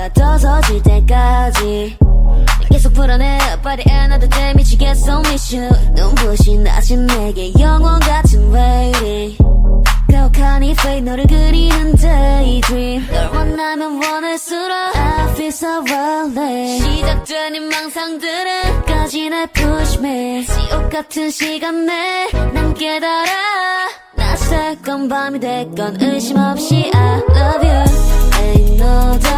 내가 떠서질 때까지. 계속 불어내 But another day 미치겠어 miss you 눈부신 아침 내게 영원 같은 waiting 가혹한 이 fate 너를 그리는 daydream. 널 만나면 원할수록 I feel so lonely 시작되는 망상들은 까지 날 push me. 지옥 같은 시간 내난 깨달아. 낯설 건 밤이 됐건 의심 없이 I love you. Ain't no